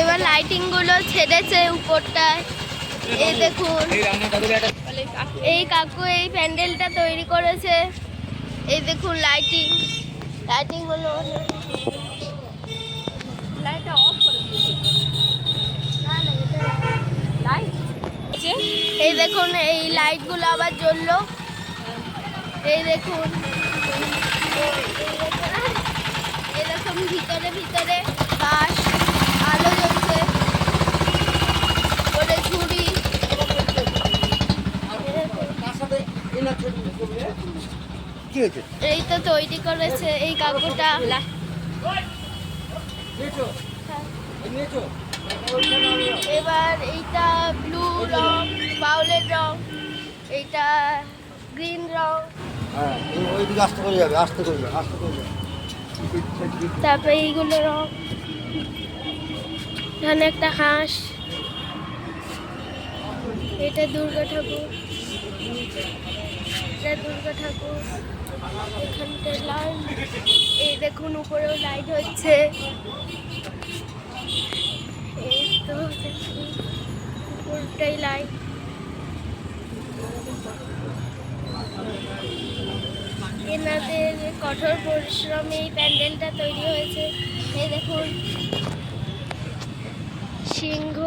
এবার লাইটিংগুলো ছেড়েছে উপরটায়। এই দেখুন এই কাকু এই প্যান্ডেলটা তৈরি করেছে। এই দেখুন লাইটিং লাইটিংগুলো লাইটটা অফ করে এই দেখুন এই লাইটগুলো আবার জ্বললো। এই দেখুন এই দেখুন ভিতরে ভিতরে কি হয়েছে? এই তো তৈরি করেছে এই কাকুটা। এবার এইটা ব্লু রং বাউলের রং এইটা গ্রিন রং। হ্যাঁ ওইদিকে আস্তে করে যাবে আস্তে করে যাবে আস্তে করে যাবে। তারপরে এইগুলো রং। এখানে একটা হাঁস। এটা দুর্গা ঠাকুর। এটা দুর্গা ঠাকুর এখানটা লাইট এই দেখুন উপরেও লাইট হচ্ছে। এই তো উপরটাই লাইট এনাদের কঠোর পরিশ্রমে এই প্যান্ডেলটা তৈরি হয়েছে। এই দেখুন, সিংহ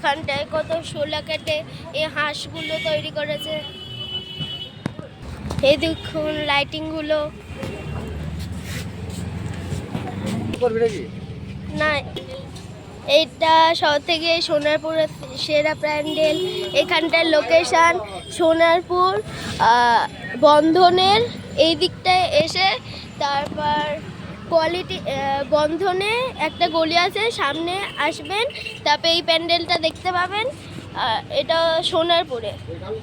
এখানটায় কত শোলা কেটে এই হাঁসগুলো তৈরি করেছে। এই দেখুন লাইটিংগুলো না এইটা সব থেকে সোনারপুরের সেরা প্যান্ডেল। এখানটার লোকেশান সোনারপুর আহ, বন্ধনের এই দিকটায় এসে তারপর কোয়ালিটি বন্ধনে একটা গলি আছে সামনে আসবেন তারপরে এই প্যান্ডেলটা দেখতে পাবেন এটা সোনারপুরে।